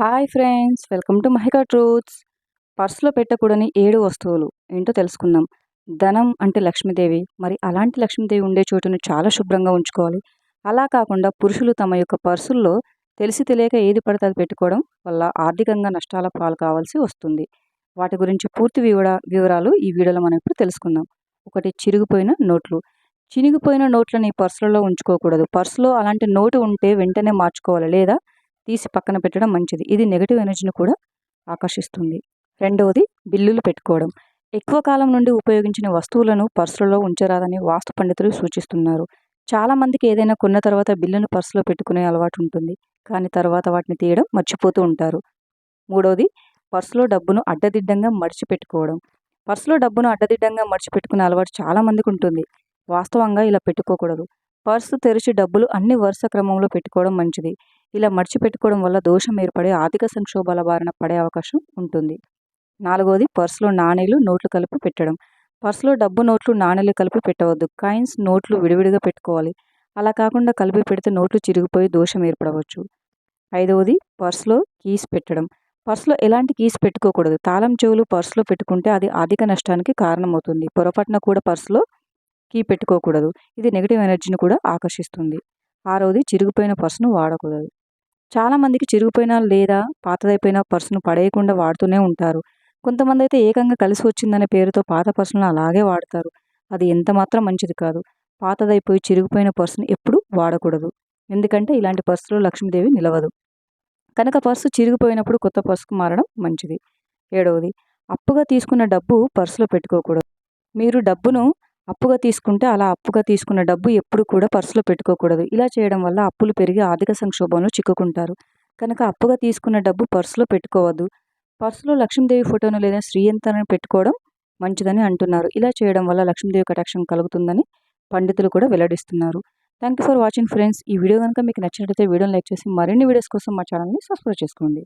Hi friends welcome to Mahika truths. పర్సులో పెట్టకూడని ఏడు వస్తువులు ఏంటో తెలుసుకుందాం. ధనం అంటే లక్ష్మీదేవి. మరి అలాంటి లక్ష్మీదేవి ఉండే చోటును చాలా శుభ్రంగా ఉంచుకోవాలి. అలా కాకుండా పురుషులు తమ యొక్క పర్సుల్లో తెలిసి తెలియక ఏది పడితే అది పెట్టుకోవడం వల్ల ఆర్థికంగా నష్టాల పాలు కావాల్సి వస్తుంది. వాటి గురించి పూర్తి వివర వివరాలు ఈ వీడియోలో మనం ఇప్పుడు తెలుసుకుందాం. ఒకటి చిరిగిపోయిన నోట్లు. చినిగిపోయిన నోట్లని పర్సులలో ఉంచుకోకూడదు. పర్సులో అలాంటి నోటు ఉంటే వెంటనే మార్చుకోవాలి. లేదా తీసి పక్కన పెట్టడం మంచిది. ఇది నెగిటివ్ ఎనర్జీని కూడా ఆకర్షిస్తుంది. రెండవది బిల్లులు పెట్టుకోవడం. ఎక్కువ కాలం నుండి ఉపయోగించిన వస్తువులను పర్సులలో ఉంచరాదని వాస్తు పండితులు సూచిస్తున్నారు. చాలామందికి ఏదైనా కొన్న తర్వాత బిల్లును పర్సులో పెట్టుకునే అలవాటు ఉంటుంది. కానీ తర్వాత వాటిని తీయడం మర్చిపోతూ ఉంటారు. మూడవది పర్సులో డబ్బును అడ్డదిడ్డంగా మడిచిపెట్టుకోవడం. పర్సులో డబ్బును అడ్డదిడ్డంగా మడిచిపెట్టుకునే అలవాటు చాలామందికి ఉంటుంది. వాస్తవంగా ఇలా పెట్టుకోకూడదు. పర్సు తెరిచి డబ్బులు అన్ని వరుస క్రమంలో పెట్టుకోవడం మంచిది. ఇలా మర్చిపెట్టుకోవడం వల్ల దోషం ఏర్పడే ఆర్థిక సంక్షోభాల బారిన పడే అవకాశం ఉంటుంది. నాలుగవది పర్సులో నాణేలు నోట్లు కలిపి పెట్టడం. పర్సులో డబ్బు నోట్లు నాణేలు కలిపి పెట్టవద్దు. కాయిన్స్ నోట్లు విడివిడిగా పెట్టుకోవాలి. అలా కాకుండా కలిపి పెడితే నోట్లు చిరిగిపోయి దోషం ఏర్పడవచ్చు. ఐదవది పర్సులో కీస్ పెట్టడం. పర్సులో ఎలాంటి కీస్ పెట్టుకోకూడదు. తాళం చెవులు పర్సులో పెట్టుకుంటే అది ఆర్థిక నష్టానికి కారణమవుతుంది. పొరపాటున కూడా పర్సులో కీ పెట్టుకోకూడదు. ఇది నెగిటివ్ ఎనర్జీని కూడా ఆకర్షిస్తుంది. ఆరవది చిరిగిపోయిన పర్సును వాడకూడదు. చాలామందికి చిరిగిపోయిన లేదా పాతదైపోయిన పర్సును పడేయకుండా వాడుతూనే ఉంటారు. కొంతమంది అయితే ఏకంగా కలిసి వచ్చిందనే పేరుతో పాత పర్సులను అలాగే వాడతారు. అది ఎంత మాత్రం మంచిది కాదు. పాతదైపోయి చిరిగిపోయిన పర్సును ఎప్పుడు వాడకూడదు. ఎందుకంటే ఇలాంటి పర్సులో లక్ష్మీదేవి నిలవదు. కనుక పర్సు చిరిగిపోయినప్పుడు కొత్త పర్సుకు మారడం మంచిది. ఏడవది అప్పుగా తీసుకున్న డబ్బు పర్సులో పెట్టుకోకూడదు. మీరు డబ్బును అప్పుగా తీసుకుంటే అలా అప్పుగా తీసుకున్న డబ్బు ఎప్పుడు కూడా పర్సులో పెట్టుకోకూడదు. ఇలా చేయడం వల్ల అప్పులు పెరిగి ఆర్థిక సంక్షోభంలో చిక్కుకుంటారు. కనుక అప్పుగా తీసుకున్న డబ్బు పర్సులో పెట్టుకోవద్దు. పర్సులో లక్ష్మీదేవి ఫోటోను లేదా శ్రీయంతాన్ని పెట్టుకోవడం మంచిదని అంటున్నారు. ఇలా చేయడం వల్ల లక్ష్మీదేవి కటాక్షం కలుగుతుందని పండితులు కూడా వెల్లడిస్తున్నారు. Thank you for watching friends. ఈ వీడియో కనుక మీకు నచ్చినట్లయితే వీడియోని లైక్ చేసి మరిన్ని వీడియోస్ కోసం మా ఛానల్ని సబ్స్క్రైబ్ చేసుకోండి.